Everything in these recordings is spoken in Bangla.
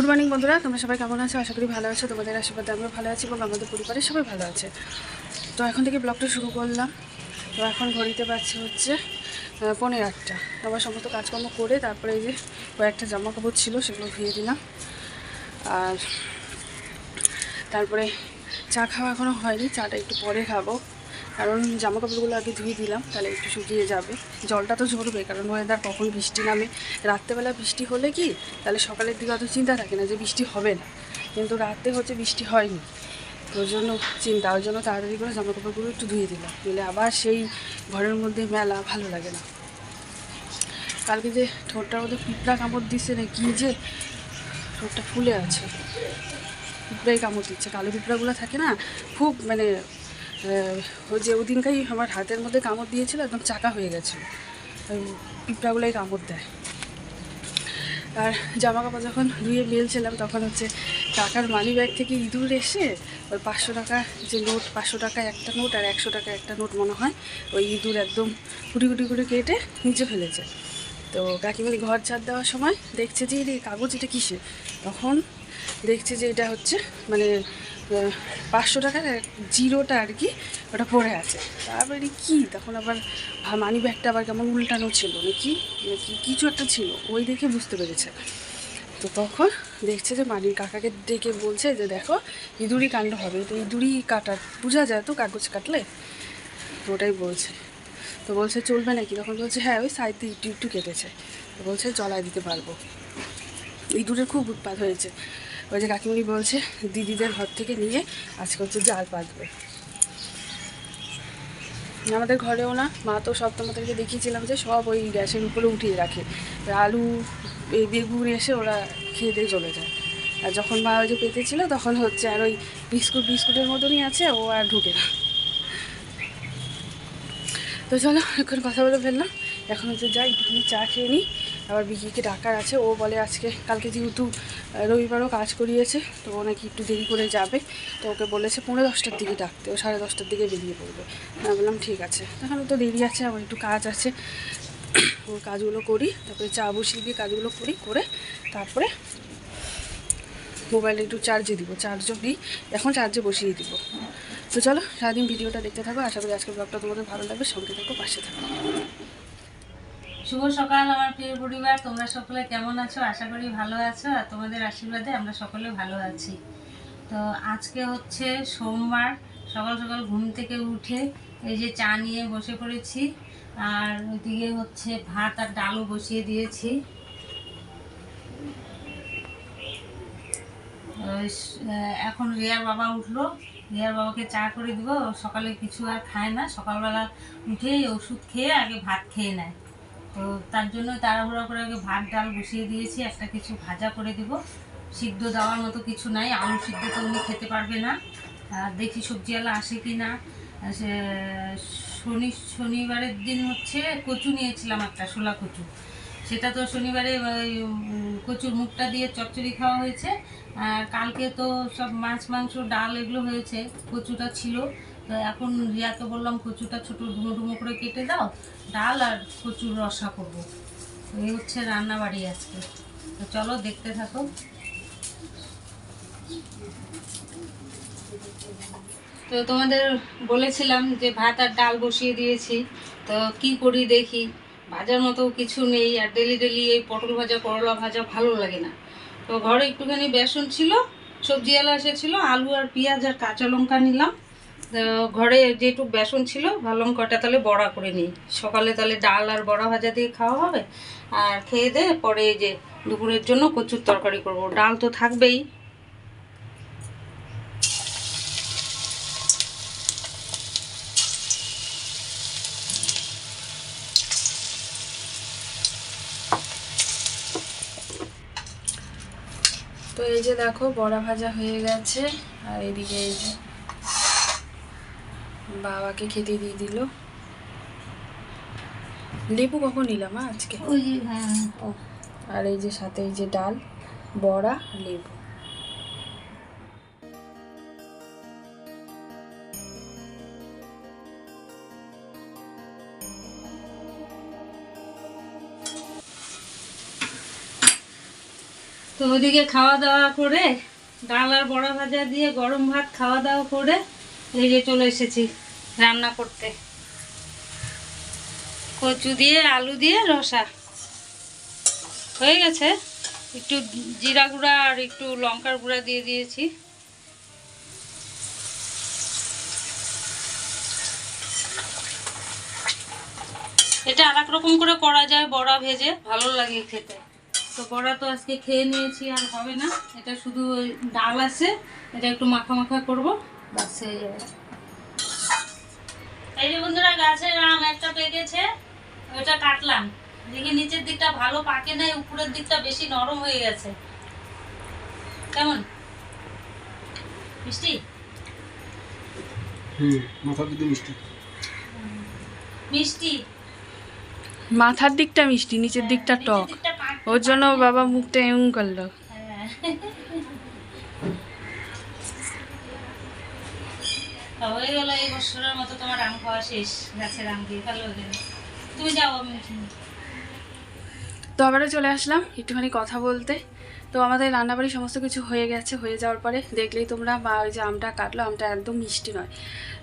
গুড মর্নিং বন্ধুরা। তোমরা সবাই কেমন আছো? আশা করি ভালো আছো। তোমাদের আশীর্বাদে আমিও ভালো আছি এবং আমাদের পরিবারের সবাই ভালো আছে। তো এখন থেকে ব্লগটা শুরু করলাম। তো এখন ঘড়িতে পাচ্ছে হচ্ছে আহ, পৌনে আটটা। আমার সমস্ত কাজকর্ম করে তারপরে এই যে কয়েকটা জামা কাপড় ছিল সেগুলো ধুয়ে দিলাম। আর তারপরে চা খাওয়া এখনও হয়নি। চাটা একটু পরে খাব। কারণ জামা কাপড়গুলো আগে ধুয়ে দিলাম, তাহলে একটু শুকিয়ে যাবে। জলটা তো ঝরবে, কারণ ওয়েদার কখন বৃষ্টি নামে। রাত্রেবেলা বৃষ্টি হলে কি, তাহলে সকালের দিকে অত চিন্তা থাকে না যে বৃষ্টি হবে না। কিন্তু রাতে হচ্ছে বৃষ্টি হয়নি। ওর জন্য চিন্তা ওর জন্য তাড়াতাড়ি করে জামা কাপড়গুলো একটু ধুয়ে দিলাম। দিলে আবার সেই ঘরের মধ্যে মেলা ভালো লাগে না। কালকে যে ঠোঁটটার মধ্যে পিঁপড়া কামড় দিচ্ছে না কি যে, ঠোঁটটা ফুলে আছে। পিঁপড়াই কামড় দিচ্ছে। কালো পিঁপড়াগুলো থাকে না, খুব মানে ওই যে ওদিনকাই আমার হাতের মধ্যে কামড় দিয়েছিল, একদম চাকা হয়ে ওই পিঁপড়াগুলোই কামড় দেয়। আর জামা কাপড় যখন ধুয়ে মেলছিলাম, তখন হচ্ছে টাকার মানি ব্যাগ থেকে ইঁদুর এসে, ওই পাঁচশো টাকা যে নোট, পাঁচশো টাকা একটা নোট আর একশো টাকা একটা নোট মনে হয়, ওই ইঁদুর একদম কুটি কুটি করে কেটে নিচে ফেলেছে। তো কাকিমারি ঘর ঝাড় দেওয়ার সময় দেখছে যে এই কাগজ এটা কিসে তখন দেখছে যে, এটা হচ্ছে মানে পাঁচশো টাকার জিরোটা আর কি ওটা পড়ে আছে। তারপরে কি? তখন আবার মানি ব্যাগটা আবার কেমন উল্টানো ছিল নাকি? নাকি কিছু একটা ছিল, ওই দেখে বুঝতে পেরেছে। তো তখন দেখছে যে মানির কাকাকে ডেকে বলছে যে দেখো ইঁদুরি কাণ্ড হবে। তো ইঁদুরি কাটার, বোঝা যায় তো কাগজ কাটলে? তো ওটাই বলছে। তো বলছে, চলবে নাকি? তখন বলছে হ্যাঁ ওই সাইড একটু একটু কেটেছে। তো বলছে জলায় দিতে পারব। ইঁদুরের খুব উৎপাত হয়েছে। ওই যে কাকিমণি বলছে, দিদিদের ঘর থেকে নিয়ে আজকে হচ্ছে জাল পাতবে। আমাদের ঘরেও না, মা তো সব তোমাদেরকে দেখিয়েছিলাম যে সব ওই গ্যাসের উপরে উঠিয়ে রাখে। আলু, এই বেগুন এসে ওরা খেয়ে দিয়ে চলে যায়। আর যখন মা ওই যে পেতেছিল, তখন হচ্ছে আর ওই বিস্কুট বিস্কুটের মতনই আছে, ও আর ঢুকে না। তো চলো, এখন কথা বলে ফেললাম। এখন হচ্ছে যাই, একটুখানি চা খেয়ে নিই। আবার বিকিকে ডাকার আছে, ও বলে আজকে, কালকে যেহেতু রবিবারও কাজ করিয়েছে, তো ও নাকি একটু দেরি করে যাবে। তো ওকে বলেছে পনেরো দশটার দিকে ডাকতে, ও সাড়ে দশটার দিকে বেরিয়ে পড়বে। আমি বললাম ঠিক আছে। এখন তো দেরি আছে, আমার একটু কাজ আছে। ওর কাজগুলো করি, তারপরে চা বসিয়ে দিয়ে কাজগুলো করি, করে তারপরে মোবাইলে একটু চার্জে দিব চার্জও দিই। এখন চার্জে বসিয়ে দিব। তো চলো, সারাদিন ভিডিওটা দেখতে থাকো। আশা করি আজকের ব্লগটা তোমাদের ভালো লাগবে। সঙ্গে থাকো, পাশে থাকো। শুভ সকাল আমার প্রিয় পরিবার। তোমরা সকলে কেমন আছো? আশা করি ভালো আছো আর তোমাদের আশীর্বাদে আমরা সকলে ভালো আছি। তো আজকে হচ্ছে সোমবার, সকাল সকাল ঘুম থেকে উঠে এই যে চা নিয়ে বসে পড়েছি আর ওইদিকে হচ্ছে ভাত আর ডালও বসিয়ে দিয়েছি। এখন রিয়ার বাবা উঠল। রিয়ার বাবাকে চা করে দিব। সকালে কিছু আর খায় না। সকালবেলা উঠেই ওষুধ খেয়ে আগে ভাত খেয়ে নেয়। তো তার জন্য তাড়াহুড়া করে আগে ভাত, ডাল বসিয়ে দিয়েছি, একটা কিছু ভাজা করে দিব। সিদ্ধ দেওয়ার মতো কিছু নাই, আলু সিদ্ধ তো উনি খেতে পারবে না। আর দেখি সবজিওয়ালা আসে কি না। শনি, শনিবারের দিন হচ্ছে কচু নিয়েছিলাম একটা শোলা কচু। সেটা তো শনিবারে ওই কচুর মুখটা দিয়ে চচ্চড়ি খাওয়া হয়েছে। আর কালকে তো সব মাছ, মাংস, ডাল এগুলো হয়েছে, কচুটা ছিল। এখন রিয়াকে বললাম, কচুটা ছোট ডুমো ডুমো করে কেটে দাও, ডাল আর কচুর রসা করব। এই হচ্ছে রান্না বাড়ি আজকে। তো চলো দেখতে থাকো। তো তোমাদের বলেছিলাম যে ভাত আর ডাল বসিয়ে দিয়েছি। তো কি করি দেখি, ভাজার মতো কিছু নেই, আর ডেলি ডেলি এই পটল ভাজা, করলা ভাজা ভালো লাগে না। তো ঘরে একটুখানি বেসন ছিল সবজিওয়ালা এসেছিল, আলু আর পেঁয়াজ আর কাঁচা লঙ্কা নিলাম। ঘরে যেটুকু বেসন ছিল ভাবলাম কটা তাহলে বড়া করে নিই। সকালে তাহলে ডাল আর বড়া ভাজা দিয়ে খাওয়া হবে, আর খেয়ে দে পরে যে দুপুরের জন্য কচুর তরকারি করব। ডাল তো থাকবেই। তো এই যে দেখো, বড়া ভাজা হয়ে গেছে, আর এদিকে এই যে বাবাকে খেতে দিয়ে দিল। লেবু কখন নিলাম আজকে? ওই যে হ্যাঁ ও। আর এই যে সাথে এই যে ডাল বড়া লেবু। তো তো ওদিকে খাওয়া দাওয়া করে ডাল আর বড়া ভাজা দিয়ে গরম ভাত খাওয়া দাওয়া করে এই যে চলে এসেছি। রান্না করতে। কচু দিয়ে, আলু দিয়ে, রসা। হয়ে গেছে। একটু জিরা গুঁড়া আর একটু লঙ্কার গুঁড়া দিয়ে দিয়েছি। এটা আর রকম করে করা যায় বড়া ভেজে, ভালো লাগে খেতে। তো বড়া তো আজকে খেয়ে নিয়েছি, আর হবে না। এটা শুধু ডাল আছে, এটা একটু মাখা মাখা করব বাস হয়ে যাবে। এই যে বন্ধুরা গাছের আম একটা পেকেছে ওইটা কাটলাম। দেখি নিচের দিকটা ভালো পাকে নাই উপরের দিকটা বেশি নরম হয়ে গেছে। কেমন? মিষ্টি? হুম মাথা দিতে মিষ্টি। মিষ্টি? মাথার দিকটা মিষ্টি নিচের দিকটা টক। নিচের দিকটা পাক- ওর জন্য বাবা মুখটা এমন করল। তা আবারও চলে আসলাম, একটুখানি কথা বলতে। তো আমাদের রান্নাবাড়ি সমস্ত কিছু হয়ে গেছে, হয়ে যাওয়ার পরে দেখলেই তোমরা, বা ওই যে আমটা কাটলো, আমটা একদম মিষ্টি নয়।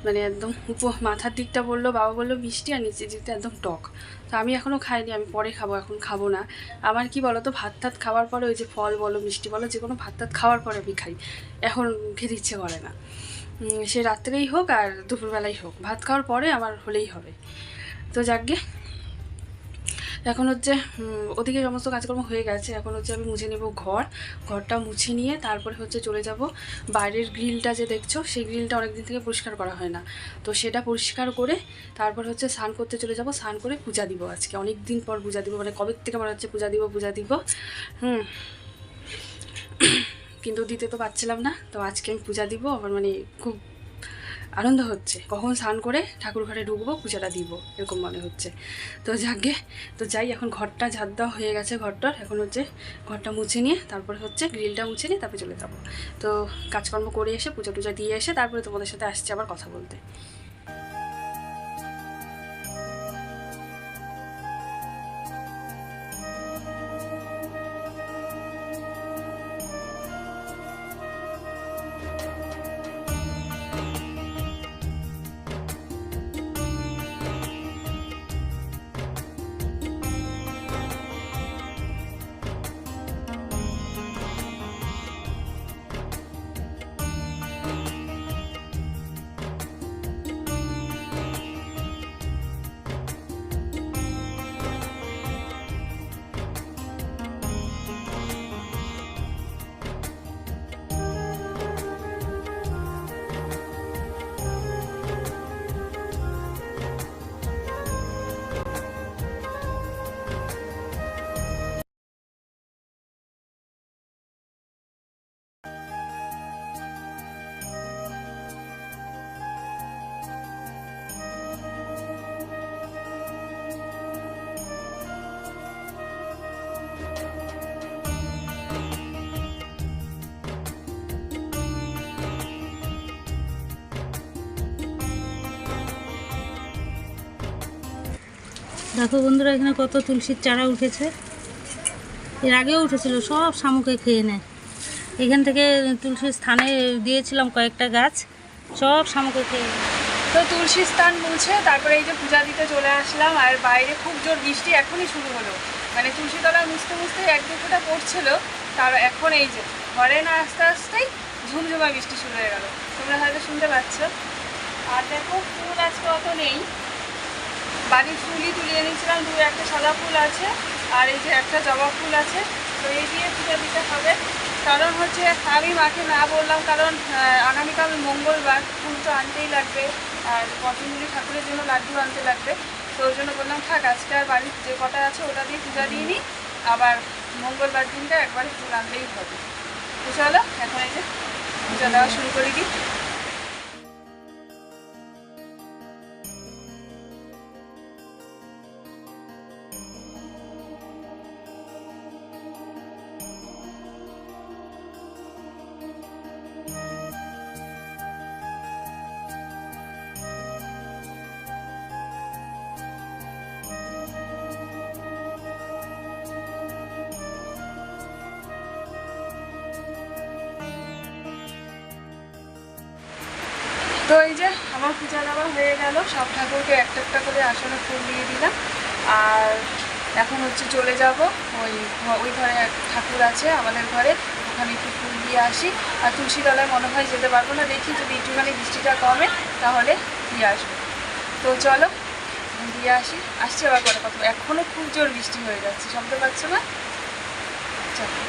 মানে একদম উপ মাথার দিকটা বলল, বাবা বলল মিষ্টি, আর নিচের দিকটা একদম টক। তো আমি এখনও খাইনি, আমি পরে খাব, এখন খাব না। আমার কি বলো তো ভাত টাত খাওয়ার পরে ওই যে ফল বলো, মিষ্টি বলো যে কোনো ভাত টাত খাওয়ার পরে আমি খাই। এখন খেতে ইচ্ছে করে না। সে রাত্রেই হোক আর দুপুরবেলাই হোক। ভাত খাওয়ার পরে আমার হলেই হবে। তো যাকগে। এখন হচ্ছে ওদিকে সমস্ত কাজকর্ম হয়ে গেছে। এখন হচ্ছে আমি মুছে নেব ঘর। ঘরটা মুছে নিয়ে তারপরে হচ্ছে চলে যাব বাইরের গ্রিলটা যে দেখছ, সেই গ্রিলটা অনেকদিন থেকে পরিষ্কার করা হয় না। তো সেটা পরিষ্কার করে তারপর হচ্ছে স্নান করতে চলে যাব। স্নান করে পূজা দিব আজকে। অনেক দিন পর পূজা দিব। মানে কবে থেকে মনে হচ্ছে পূজা দিব পূজা দিব? হুম। কিন্তু দিতে তো পারছিলাম না, তো আজকে আমি পূজা দিব, আমার মানে খুব আনন্দ হচ্ছে। কখন স্নান করে ঠাকুর ঘরে ঢুকবো, পূজাটা দিব, এরকম মনে হচ্ছে। তো যাকে, তো যাই, এখন ঘরটা ঝাড় দেওয়া হয়ে গেছে ঘরটার, এখন হচ্ছে ঘরটা মুছে নিয়ে, তারপরে হচ্ছে গ্রিলটা মুছে নিয়ে তারপরে চলে যাব। তো কাজকর্ম করে এসে, পূজা টুজা দিয়ে এসে, তারপরে তোমাদের সাথে আসছে আবার কথা বলতে। দেখো বন্ধুরা, এখানে কত তুলসীর চারা উঠেছে। এর আগেও উঠেছিল, সব শামুকে খেয়ে নেয় এখান থেকে তুলসীর স্থানে দিয়েছিলাম কয়েকটা গাছ, সব শামুকে খেয়ে তো তুলসী স্থান মুছে তারপরে এই যে পূজা দিতে চলে আসলাম, আর বাইরে খুব জোর বৃষ্টি এখনই শুরু হলো। মানে তুলসী তলা মুছতে মুছতে এক দু ফোঁটা পড়ছিল, তার এখন এই যে, ঘরে না আস্তে আস্তেই ঝুমঝুমা বৃষ্টি শুরু হয়ে গেল। তোমরা হয়তো শুনতে পাচ্ছ। আর দেখো, ফুল আজকে অত নেই। বাড়ির ফুলই তুলিয়ে নিয়েছিলাম দু একটা সাদা ফুল আছে আর এই যে একটা জবা ফুল আছে। তো এই দিয়ে পূজা দিতে হবে। কারণ হচ্ছে আমি মাকে না বললাম, কারণ আগামীকাল মঙ্গলবার ফুল তো আনতেই লাগবে আর পতঞ্জলি ঠাকুরের জন্য লাড্ডু আনতে লাগবে। তো ওই জন্য বললাম, থাক, আজকে আর বাড়ির যে কটা আছে ওটা দিয়ে পূজা দিয়ে নিই। আবার মঙ্গলবার দিনটা একবারে ফুল আনলেই হবে। তো চলো, এখন এই যে পূজা দেওয়া শুরু করে দিই। পূজা দেওয়া হয়ে গেল। সব ঠাকুরকে একটা একটা করে আসনে ফুল দিয়ে দিলাম। আর এখন হচ্ছে চলে যাব। ওই ওই ঘরে ঠাকুর আছে আমাদের ঘরে। ওখানে একটু ফুল দিয়ে আসি। আর তুলসী তলায় মনে হয় যেতে পারব না। দেখি যদি একটুখানি বৃষ্টিটা কমে, তাহলে দিয়ে আসব। তো চলো দিয়ে আসি। আসছি আবার পরে কথা। এখনও খুব জোর বৃষ্টি হয়ে যাচ্ছে। শব্দ পাচ্ছ না? চলো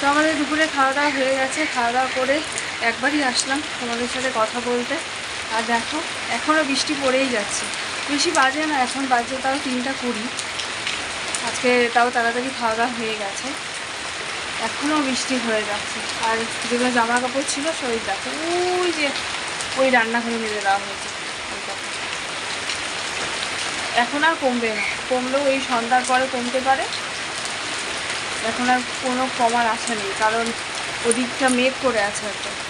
তো আমাদের দুপুরে খাওয়া দাওয়া হয়ে গেছে। খাওয়া দাওয়া করে একবারই আসলাম তোমাদের সাথে কথা বলতে। আর দেখো, এখনও বৃষ্টি পড়েই যাচ্ছে। বেশি বাজে না, এখন বাজে তাও তিনটা কুড়ি। আজকে তাও তাড়াতাড়ি খাওয়া দাওয়া হয়ে গেছে। এখনও বৃষ্টি হয়ে যাচ্ছে। আর যেগুলো জামা কাপড় ছিল সবই দেখো, ওই যে ওই রান্নাঘরে মেরে দেওয়া হয়েছে। ওই এখন আর কমবে না। কমলেও এই সন্ধ্যার পরে কমতে পারে। এখন আর কোনো কমার আশা নেই, কারণ ওদিকটা মেঘ করে আছে হয়তো।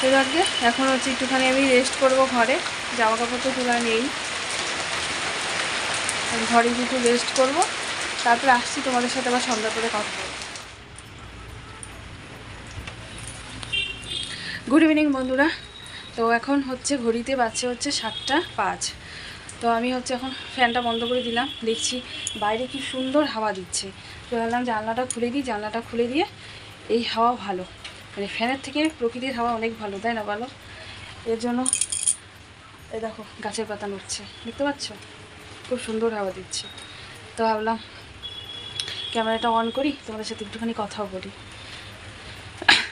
তো এখন হচ্ছে একটুখানি আমি রেস্ট করব ঘরে। জামা কাপড় তো তোলা নেই। ঘরে একটু রেস্ট করব। তারপরে আসছি তোমাদের সাথে আবার সন্ধ্যা করে কথা বলব। গুড ইভিনিং বন্ধুরা। তো এখন হচ্ছে ঘড়িতে বাজছে হচ্ছে সাতটা পাঁচ। তো আমি হচ্ছে এখন ফ্যানটা বন্ধ করে দিলাম। দেখছি বাইরে কি সুন্দর হাওয়া দিচ্ছে। তো ভাবলাম জানলাটা খুলে দিই। জানলাটা খুলে দিয়ে এই হাওয়া ভালো। মানে ফ্যানের থেকে প্রকৃতির হাওয়া অনেক ভালো, তাই না বলো এর জন্য এ দেখো গাছের পাতা নড়ছে, দেখতে পাচ্ছ? খুব সুন্দর হাওয়া দিচ্ছে। তো ভাবলাম, ক্যামেরাটা অন করি, তোমাদের সাথে একটুখানি কথাও বলি।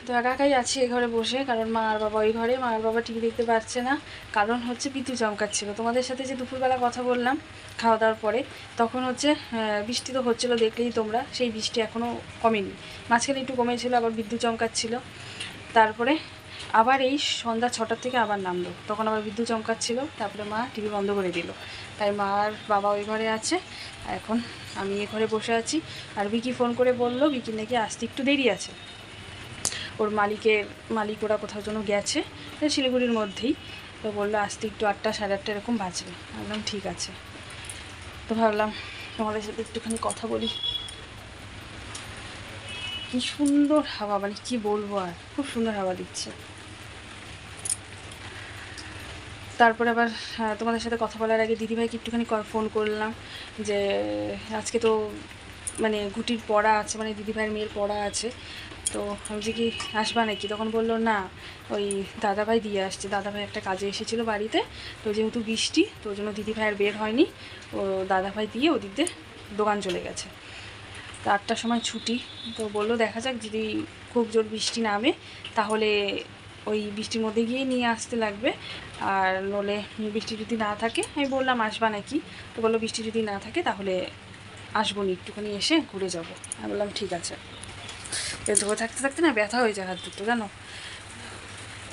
তো একা একাই আছি এই ঘরে বসে, কারণ মা আর বাবা ওই ঘরে। মা আর বাবা টিভি দেখতে পারছে না। কারণ হচ্ছে পিতু চমকাচ্ছিল। তোমাদের সাথে যে দুপুরবেলা কথা বললাম খাওয়া দাওয়ার পরে, তখন হচ্ছে বৃষ্টি তো হচ্ছিল, দেখলেই তোমরা, সেই বৃষ্টি এখনও কমেনি। মাঝখানে একটু কমেছিল, আবার বিদ্যুৎ চমকাচ্ছিল। তারপরে আবার এই সন্ধ্যা ছটার থেকে আবার নামলো। তখন আবার বিদ্যুৎ চমকাচ্ছিল, তারপরে মা টিভি বন্ধ করে দিল। তাই মা আর বাবা ওই ঘরে আছে, এখন আমি এ ঘরে বসে আছি। আর বিকি ফোন করে বলল বিকির নাকি আসতে একটু দেরি আছে। ওর মালিকের মালিক ওরা কোথাও যেন গেছে শিলিগুড়ির মধ্যেই। তো বলল আসতে একটু আটটা, সাড়ে আটটা এরকম বাজবে। ভাবলাম ঠিক আছে। তো ভাবলাম, তোমাদের সাথে একটুখানি কথা বলি। কি সুন্দর হাওয়া মানে কি বলব আর, খুব সুন্দর হাওয়া দিচ্ছে। তারপরে আবার তোমাদের সাথে কথা বলার আগে দিদিভাইকে একটুখানি ফোন করলাম যে, আজকে তো মানে গুটির পড়া আছে মানে দিদিভাইয়ের মেয়ের পড়া আছে। তো আমি যে কি, আসবা নাকি? তখন বলল, না, ওই দাদাভাই দিয়ে আসছে। দাদাভাই একটা কাজে এসেছিল বাড়িতে। তো যেহেতু বৃষ্টি, তো ওই জন্য দিদিভাইয়ের বের হয়নি। ও দাদাভাই দিয়ে ওদিক দিয়ে দোকান চলে গেছে। তো আটটার সময় ছুটি। তো বলল, দেখা যাক, যদি খুব জোর বৃষ্টি নামে, তাহলে ওই বৃষ্টির মধ্যে গিয়ে নিয়ে আসতে লাগবে। আর নলে বৃষ্টি যদি না থাকে, আমি বললাম, আসবা নাকি? তো বলল, বৃষ্টি যদি না থাকে, তাহলে আসব নি। একটুখানি এসে ঘুরে যাব। আমি বললাম, ঠিক আছে। এ ধরে থাকতে থাকতে না ব্যথা হয়ে যায় হাত দুটো, জানো?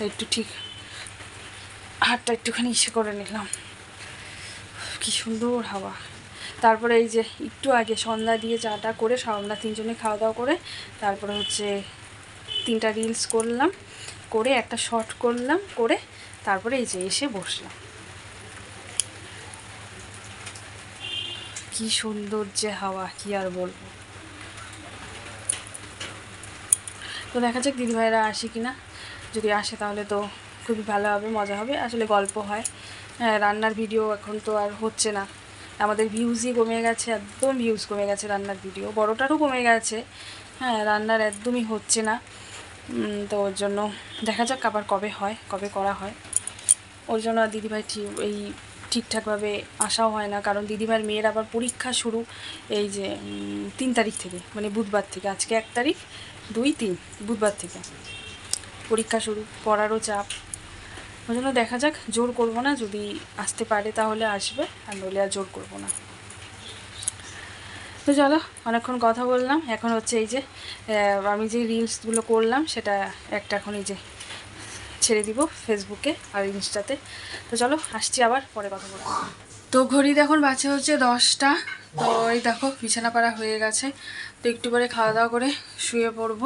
একটু ঠিক হাতটা একটুখানি ইসে করে নিলাম। কি সুন্দর হাওয়া। তারপরে এই যে একটু আগে সন্ধ্যা দিয়ে চাটা করে আমরা তিনজনে খাওয়া দাওয়া করে তারপরে হচ্ছে তিনটা রিলস করলাম, করে একটা শর্ট করলাম, করে তারপরে এই যে এসে বসলাম। কি সুন্দর যে হাওয়া, কি আর বলব? তো দেখা যাক দিদিভাইরা আসে কি না যদি আসে তাহলে তো খুবই ভালো হবে, মজা হবে। আসলে গল্প হয়। হ্যাঁ রান্নার ভিডিও এখন তো আর হচ্ছে না। আমাদের ভিউজই কমে গেছে, একদম ভিউজ কমে গেছে রান্নার ভিডিও বড়টারও কমে গেছে। হ্যাঁ রান্নার একদমই হচ্ছে না। তো ওর জন্য দেখা যাক আবার কবে হয়, কবে করা হয়। ওর জন্য আর দিদিভাই ঠিক, এই ঠিকঠাকভাবে আসাও হয় না। কারণ দিদিভাইয়ের মেয়ের আবার পরীক্ষা শুরু এই যে তিন তারিখ থেকে মানে বুধবার থেকে। আজকে এক তারিখ দুই তিন বুধবার থেকে। পরীক্ষা শুরু, পড়ারও চাপ। ওই জন্য দেখা যাক, জোর করব না। যদি আসতে পারে তাহলে আসবে, আর নইলে আর জোর করব না। তো চলো, অনেকক্ষণ কথা বললাম। এখন হচ্ছে এই যে আমি যে রিলসগুলো করলাম, সেটা একটা এখন এই যে ছেড়ে দিব ফেসবুকে আর ইনস্টাতে তো চলো, আসছি আবার, পরে কথা বলব। তো ঘড়ি এখন বাজে হচ্ছে দশটা। তো এই দেখো, বিছানা পাড়া হয়ে গেছে। তো একটু পরে খাওয়া দাওয়া করে শুয়ে পড়ব।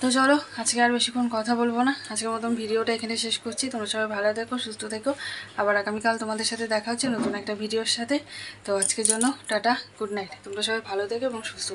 তো চলো, আজকে আর বেশিক্ষণ কথা বলব না। আজকের মতন ভিডিওটা এখানে শেষ করছি। তোমরা সবাই ভালো থেকো, সুস্থ থেকো। আবার আগামীকাল তোমাদের সাথে দেখা হচ্ছে নতুন একটা ভিডিওর সাথে। তো আজকের জন্য টাটা, গুড নাইট। তোমরা সবাই ভালো থেকো এবং সুস্থ